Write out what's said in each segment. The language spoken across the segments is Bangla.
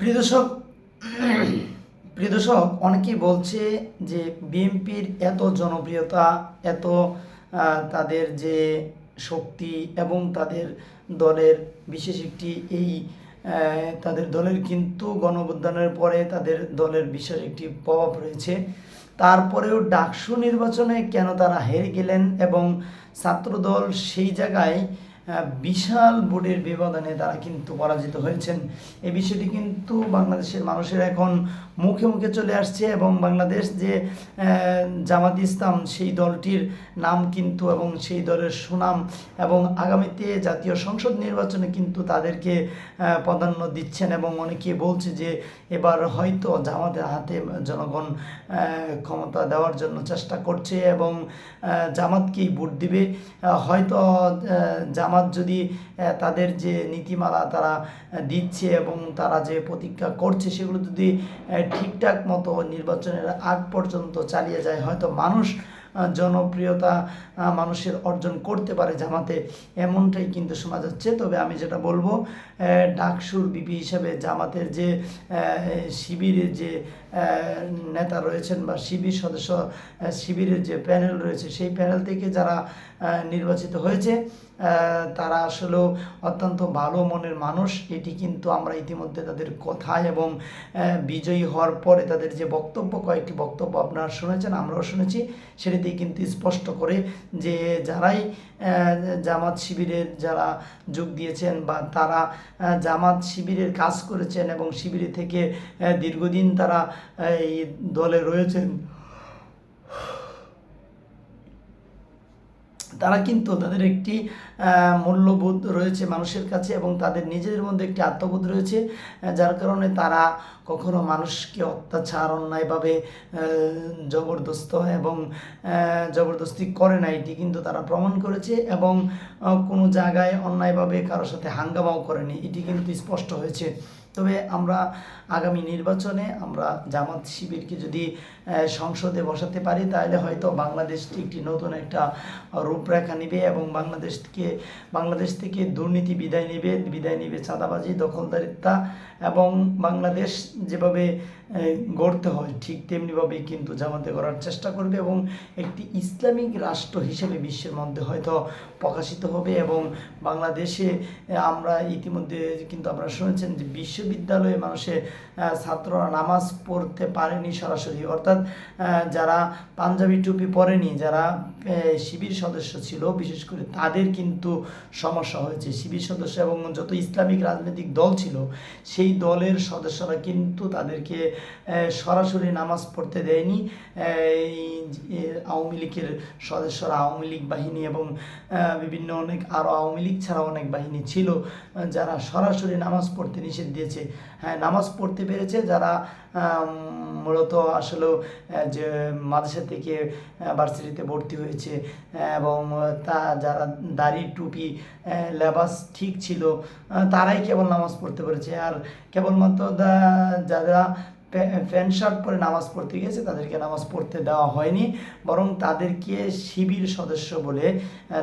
প্রিয় দর্শক প্রিয় দর্শক, অনেকেই বলছে যে বিএনপির এত জনপ্রিয়তা, এত তাদের যে শক্তি এবং তাদের দলের বিশেষ একটি এই তাদের দলের কিন্তু গণঅভ্যুত্থানের পরে তাদের দলের বিশেষ একটি প্রভাব রয়েছে। তারপরেও ডাকসু নির্বাচনে কেন তারা হেরে গেলেন এবং ছাত্রদল সেই জায়গায় বিশাল ভোটের ব্যবধানে তারা কিন্তু পরাজিত হয়েছেন। এই বিষয়টি কিন্তু বাংলাদেশের মানুষের এখন মুখে মুখে চলে আসছে এবং বাংলাদেশ যে জামাত ইসলাম সেই দলটির নাম কিন্তু এবং সেই দলের সুনাম এবং আগামীতে জাতীয় সংসদ নির্বাচনে কিন্তু তাদেরকে প্রাধান্য দিচ্ছেন এবং অনেকে বলছে যে এবার হয়তো জামাতের হাতে জনগণ ক্ষমতা দেওয়ার জন্য চেষ্টা করছে এবং জামাতকেই ভোট দিবে। হয়তো আহ, জামাত যদি তাদের যে নীতিমালা তারা দিচ্ছে এবং তারা যে প্রতিজ্ঞা করছে সেগুলো যদি ঠিকঠাক মতো নির্বাচনের আগ পর্যন্ত চালিয়ে যায়, হয়তো মানুষ জনপ্রিয়তা মানুষের অর্জন করতে পারে জামাতে। এমনটাই কিন্তু শোনা যাচ্ছে। তবে আমি যেটা বলব ডাকসুর বিপি হিসাবে জামাতের যে শিবিরের যে নেতা রয়েছেন বা শিবির সদস্য শিবিরের যে প্যানেল রয়েছে, সেই প্যানেল থেকে যারা নির্বাচিত হয়েছে তারা আসলেও অত্যন্ত ভালো মনের মানুষ। এটি কিন্তু আমরা ইতিমধ্যে তাদের কথায় এবং বিজয়ী হওয়ার পরে তাদের যে বক্তব্য, কয়েকটি বক্তব্য আপনারা শুনেছেন, আমরাও শুনেছি। সেটিতেই কিন্তু স্পষ্ট করে যে যারাই জামাত শিবিরের যারা যোগ দিয়েছেন বা তারা জামাত শিবিরের কাজ করেছেন এবং শিবিরে থেকে দীর্ঘদিন তারা এই দলে রয়েছেন। তারা কিন্তু তাদের একটি মূল্যবোধ রয়েছে মানুষের কাছে এবং তাদের নিজেদের মধ্যে একটি আত্মবোধ রয়েছে যার কারণে তারা কখনো মানুষকে অত্যাচার, অন্যায়ভাবে জবরদস্ত এবং জবরদস্তি করে না। এটি কিন্তু তারা প্রমাণ করেছে এবং কোনো জায়গায় অন্যায়ভাবে কারোর সাথে হাঙ্গামাও করেনি। এটি কিন্তু স্পষ্ট হয়েছে। তবে আমরা আগামী নির্বাচনে আমরা জামাত শিবিরকে যদি সংসদে বসাতে পারি, তাহলে হয়তো বাংলাদেশটি একটি নতুন একটা রূপরেখা নেবে এবং বাংলাদেশকে, বাংলাদেশ থেকে দুর্নীতি বিদায় নেবে বিদায় নেবে চাঁদাবাজি দখলদারিত্বা এবং বাংলাদেশ যেভাবে গড়তে হয়। ঠিক তেমনিভাবেই কিন্তু জামাতে করার চেষ্টা করবে এবং একটি ইসলামিক রাষ্ট্র হিসেবে বিশ্বের মধ্যে হয়তো প্রকাশিত হবে এবং বাংলাদেশে আমরা ইতিমধ্যে কিন্তু আপনারা শুনেছেন যে বিশ্ববিদ্যালয়ে মানুষে ছাত্ররা নামাজ পড়তে পারেনি সরাসরি। অর্থাৎ যারা পাঞ্জাবি টুপি পরেনি, যারা শিবির সদস্য ছিল, বিশেষ করে তাদের কিন্তু সমস্যা হয়েছে। শিবির সদস্য এবং যত ইসলামিক রাজনৈতিক দল ছিল, সেই দলের সদস্যরা কিন্তু তাদেরকে সরাসরি নামাজ পড়তে দেয়নি। আওয়ামী লীগের সদস্যরা আওয়ামী লীগ বাহিনী এবং বিভিন্ন অনেক আরও আওয়ামী লীগ ছাড়া অনেক বাহিনী ছিল যারা সরাসরি নামাজ পড়তে নিষেধ দিয়েছে। হ্যাঁ নামাজ পড়তে পেরেছে যারা মূলত আসলেও আহ, যে মাদ্রাসা থেকে ভার্সিটিতে ভর্তি হয়েছে এবং তা যারা দাড়ি টুপি লেবাস ঠিক ছিল তারাই কেবল নামাজ পড়তে পেরেছে। আর কেবলমাত্র যারা প্যান্ট শার্ট পরে নামাজ পড়তে গিয়েছে, তাদেরকে নামাজ পড়তে দেওয়া হয়নি, বরং তাদেরকে শিবির সদস্য বলে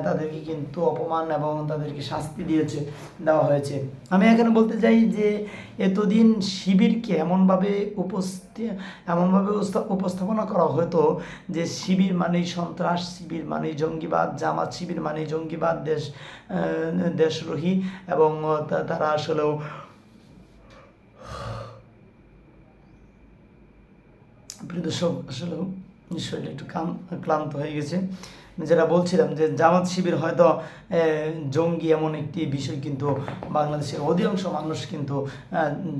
তাদেরকে কিন্তু অপমান এবং তাদেরকে শাস্তি দিয়েছে, দেওয়া হয়েছে। আমি এখানে বলতে চাই যে, এতদিন শিবিরকে এমনভাবে উপস্থিত এমনভাবে উপস্থাপনা করা হতো যে শিবির মানেই সন্ত্রাস, শিবির মানেই জঙ্গিবাদ, জামাত শিবির মানেই জঙ্গিবাদ, দেশ দেশদ্রোহী এবং তারা আসলেও প্রিয় দর্শক আসলে শরীরটা একটু ক্লান্ত হয়ে গেছে। যেটা বলছিলাম যে জামাত শিবির হয়তো জঙ্গি এমন একটি বিষয় কিন্তু বাংলাদেশের অধিকাংশ মানুষ কিন্তু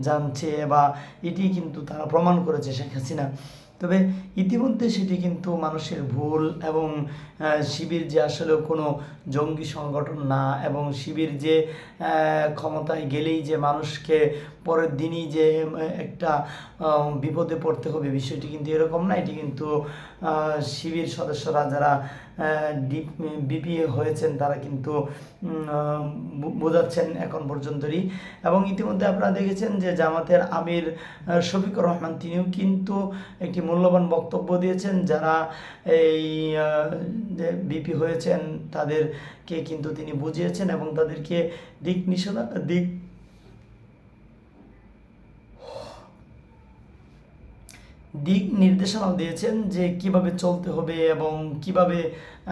জানছে বা এটি কিন্তু তারা প্রমাণ করেছে শেখ হাসিনা। তবে ইতিমধ্যে সেটি কিন্তু মানুষের ভুল এবং শিবির যে আসলে কোনো জঙ্গি সংগঠন না এবং শিবির যে ক্ষমতায় গেলেই যে মানুষকে পরের দিনই যে একটা বিপদে পড়তে হবে বিষয়টি কিন্তু এরকম না। এটি কিন্তু শিবির সদস্যরা যারা বিপি হয়েছেন তারা কিন্তু বোঝাচ্ছেন এখন পর্যন্তই। এবং ইতিমধ্যে আপনারা দেখেছেন যে জামাতের আমির শফিকুর রহমান তিনিও কিন্তু একটি মূল্যবান বক্তব্য দিয়েছেন। যারা এই যে বিপি হয়েছেন তাদেরকে কিন্তু তিনি বুঝিয়েছেন এবং তাদেরকে দিক নিষেধা, দিক দিক নির্দেশনাও দিয়েছেন যে কীভাবে চলতে হবে এবং কীভাবে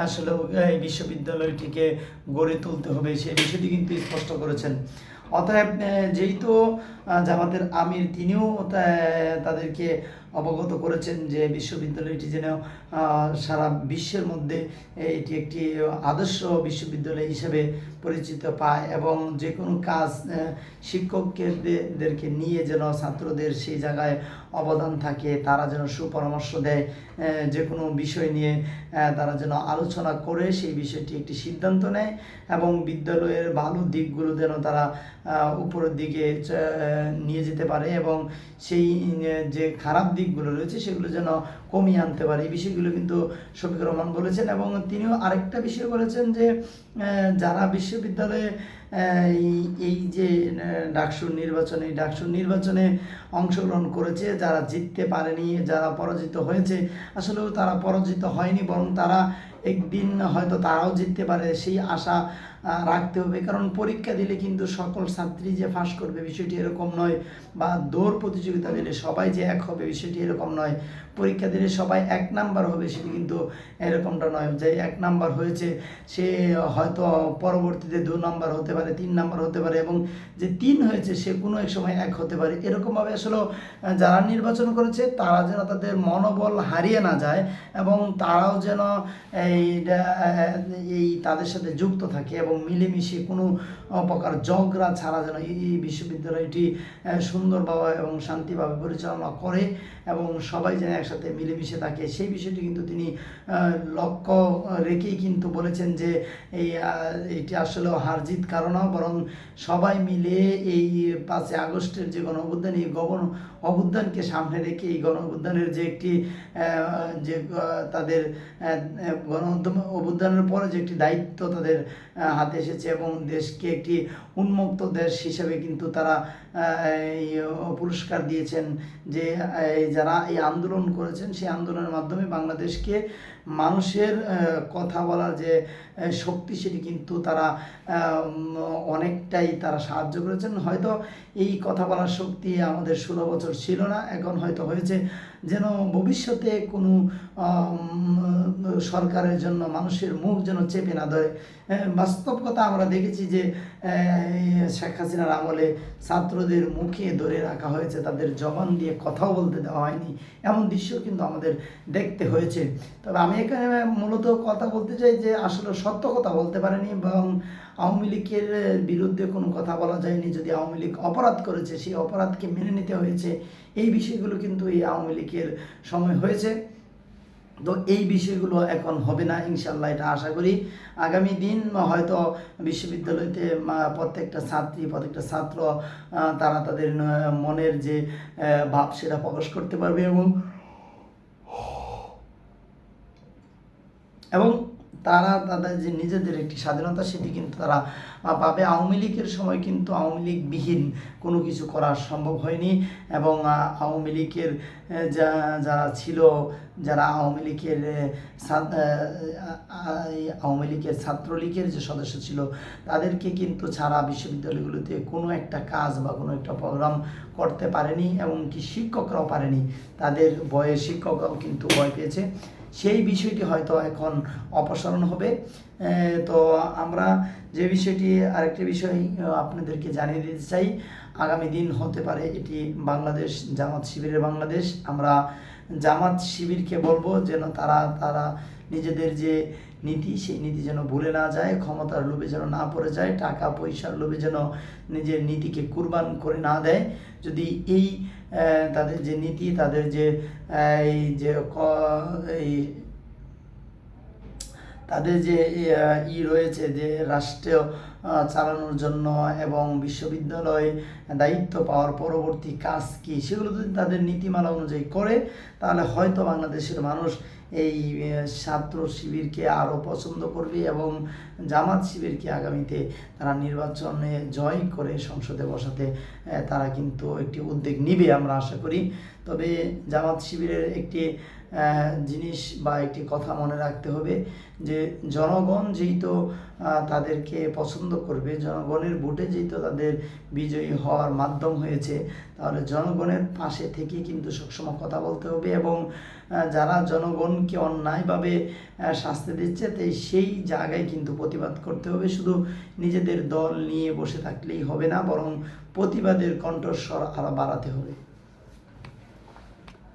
আসলে এই বিশ্ববিদ্যালয়টিকে গড়ে তুলতে হবে সেই বিষয়টি কিন্তু স্পষ্ট করেছেন। অতএব যেহেতু জামাতের আমির তিনিও তাদেরকে অবগত করেছেন যে বিশ্ববিদ্যালয়টি যেন সারা বিশ্বের মধ্যে এটি একটি আদর্শ বিশ্ববিদ্যালয় হিসেবে পরিচিত পায় এবং যে কোনো কাজ শিক্ষকদেরকে নিয়ে যেন ছাত্রদের সেই জায়গায় অবদান থাকে, তারা যেন সুপরামর্শ দেয় যে কোনো বিষয় নিয়ে তারা যেন আলোচনা করে সেই বিষয়টি একটি সিদ্ধান্ত নেয় এবং বিদ্যালয়ের ভালো দিকগুলো যেন তারা উপরের দিকে নিয়ে যেতে পারে এবং সেই যে খারাপ দিকগুলো রয়েছে, সেগুলো যেন কমিয়ে আনতে পারে। এই বিষয়গুলো কিন্তু শফিক রহমান বলেছেন এবং তিনিও আরেকটা বিষয় বলেছেন যে যারা বিশ্ববিদ্যালয়ে এই যে ডাকসুর নির্বাচনে, এই ডাকসুর নির্বাচনে অংশগ্রহণ করেছে, যারা জিততে পারেনি, যারা পরাজিত হয়েছে, আসলেও তারা পরাজিত হয়নি, বরং তারা একদিন হয়তো তারাও জিততে পারে সেই আশা রাখতে হবে। কারণ পরীক্ষা দিলে কিন্তু সকল ছাত্রী যে ফাঁস করবে বিষয়টি এরকম নয়, বা দৌড় প্রতিযোগিতা দিলে সবাই যে এক হবে বিষয়টি এরকম নয়। পরীক্ষা দিলে সবাই এক নাম্বার হবে সেটি কিন্তু এরকমটা নয়। যে এক নাম্বার হয়েছে, সে হয়তো পরবর্তীতে দু নাম্বার হতে পারে, তিন নাম্বার হতে পারে, এবং যে তিন হয়েছে, সে কোনো এক সময় এক হতে পারে। এরকমভাবে আসলে যারা নির্বাচন করেছে তারা যেন তাদের মনোবল হারিয়ে না যায় এবং তারাও যেন এই এই তাদের সাথে যুক্ত থাকে এবং মিলেমিশে কোনো প্রকার ঝগড়া ছাড়া যেন এই বিশ্ববিদ্যালয়টি সুন্দরভাবে এবং শান্তিভাবে পরিচালনা করে এবং সবাই যেন একসাথে মিলেমিশে থাকে। সেই বিষয়টি কিন্তু তিনি লক্ষ্য রেখেই কিন্তু বলেছেন যে এই এটি আসলে হার জিত কারণ বরং সবাই মিলে এই পাঁচই আগস্টের যে গণ অভ্যুত্থান এই গণ অভ্যুত্থানকে সামনে রেখে এই গণ অভ্যুত্থানের যে একটি যে তাদের গণ অভ্যুত্থানের পরে যে একটি দায়িত্ব তাদের হাতে এসেছে এবং দেশকে একটি উন্মুক্ত দেশ হিসেবে কিন্তু তারা পুরস্কার দিয়েছেন যে যারা এই আন্দোলন করেছেন সেই আন্দোলনের মাধ্যমে বাংলাদেশকে মানুষের কথা বলার যে শক্তি সেটি কিন্তু তারা অনেকটাই তারা সাহায্য করেছেন। হয়তো এই কথা বলার শক্তি আমাদের ষোলো বছর ছিল না, এখন হয়তো হয়েছে। যেন ভবিষ্যতে কোনো সরকারের জন্য, মানুষের মুখ যেন চেপে না ধরে। বাস্তব কথা আমরা দেখেছি যে শেখ হাসিনার আমলে ছাত্রদের মুখে ধরে রাখা হয়েছে, তাদের জবান দিয়ে কথাও বলতে দেওয়া হয়নি। এমন দৃশ্য কিন্তু আমাদের দেখতে হয়েছে। তবে আমি এখানে মূলত কথা বলতে চাই যে, আসলে সত্য কথা বলতে পারেনি, এবং আওয়ামী লীগের বিরুদ্ধে কোনো কথা বলা যায়নি, যদি আওয়ামী লীগ অপরাধ করেছে, সেই অপরাধকে মেনে নিতে হয়েছে। এই বিষয়গুলো কিন্তু এই আওয়ামী লীগের সময় হয়েছে। তো এই বিষয়গুলো এখন হবে না ইনশাল্লাহ এটা আশা করি। আগামী দিন হয়তো বিশ্ববিদ্যালয়তে প্রত্যেকটা ছাত্রী, প্রত্যেকটা ছাত্র তারা তাদের মনের যে ভাব সেটা প্রকাশ করতে পারবে এবং এবং তারা তাদের যে নিজেদের একটি স্বাধীনতা সেটি কিন্তু তারা পাবে। আওয়ামী লীগের সময় কিন্তু আওয়ামী লীগবিহীন কোনো কিছু করা সম্ভব হয়নি এবং আওয়ামী লীগের যা, যারা ছিল, যারা আওয়ামী লীগের আওয়ামী লীগের ছাত্রলীগের যে সদস্য ছিল, তাদেরকে কিন্তু ছাড়া বিশ্ববিদ্যালয়গুলোতে কোনো একটা কাজ বা কোনো একটা প্রোগ্রাম করতে পারেনি এবং কি শিক্ষকরাও পারেনি। তাদের ভয়ে শিক্ষকরাও কিন্তু ভয় পেয়েছে। সেই বিষয়টি হয়তো এখন অপসারণ হবে। তো আমরা যে বিষয়টি আরেকটি বিষয় আপনাদেরকে জানিয়ে দিতে চাই, আগামী দিন হতে পারে এটি বাংলাদেশ জামাত শিবিরের বাংলাদেশ। আমরা জামাত শিবিরকে বলব যেন তারা তারা নিজেদের যে নীতি, সেই নীতি যেন ভুলে না যায়, ক্ষমতার লোভে যেন না পড়ে যায়, টাকা পয়সার লোভে যেন নিজের নীতিকে কুরবান করে না দেয়। যদি এই তাদের যে নীতি, তাদের যে এই যে এই তাদের যে ই রয়েছে যে রাষ্ট্রে চালানোর জন্য এবং বিশ্ববিদ্যালয়ে দায়িত্ব পাওয়ার পরবর্তী কাজ কী, সেগুলো যদি তাদের নীতিমালা অনুযায়ী করে, তাহলে হয়তো বাংলাদেশের মানুষ এই ছাত্র শিবিরকে আরও পছন্দ করবে এবং জামাত শিবিরকে আগামীতে তারা নির্বাচনে জয় করে সংসদে বসাতে তারা কিন্তু একটি উদ্যোগ নিবে আমরা আশা করি। তবে জামাত শিবিরের একটি জিনিস বা একটি কথা মনে রাখতে হবে যে জনগণ যেহেতু আহ, তাদেরকে পছন্দ করবে জনগণের ভোটে যেহেতু তাদের বিজয়ী হওয়ার মাধ্যম হয়েছে তাহলে জনগণের পাশে থেকে কিন্তু সবসময় কথা বলতে হবে এবং যারা জনগণকে অন্যায়ভাবে শাস্তি দিচ্ছে তাই সেই জায়গায় কিন্তু প্রতিবাদ করতে হবে। শুধু নিজেদের দল নিয়ে বসে থাকলেই হবে না বরং প্রতিবাদের কণ্ঠস্বর আরও বাড়াতে হবে।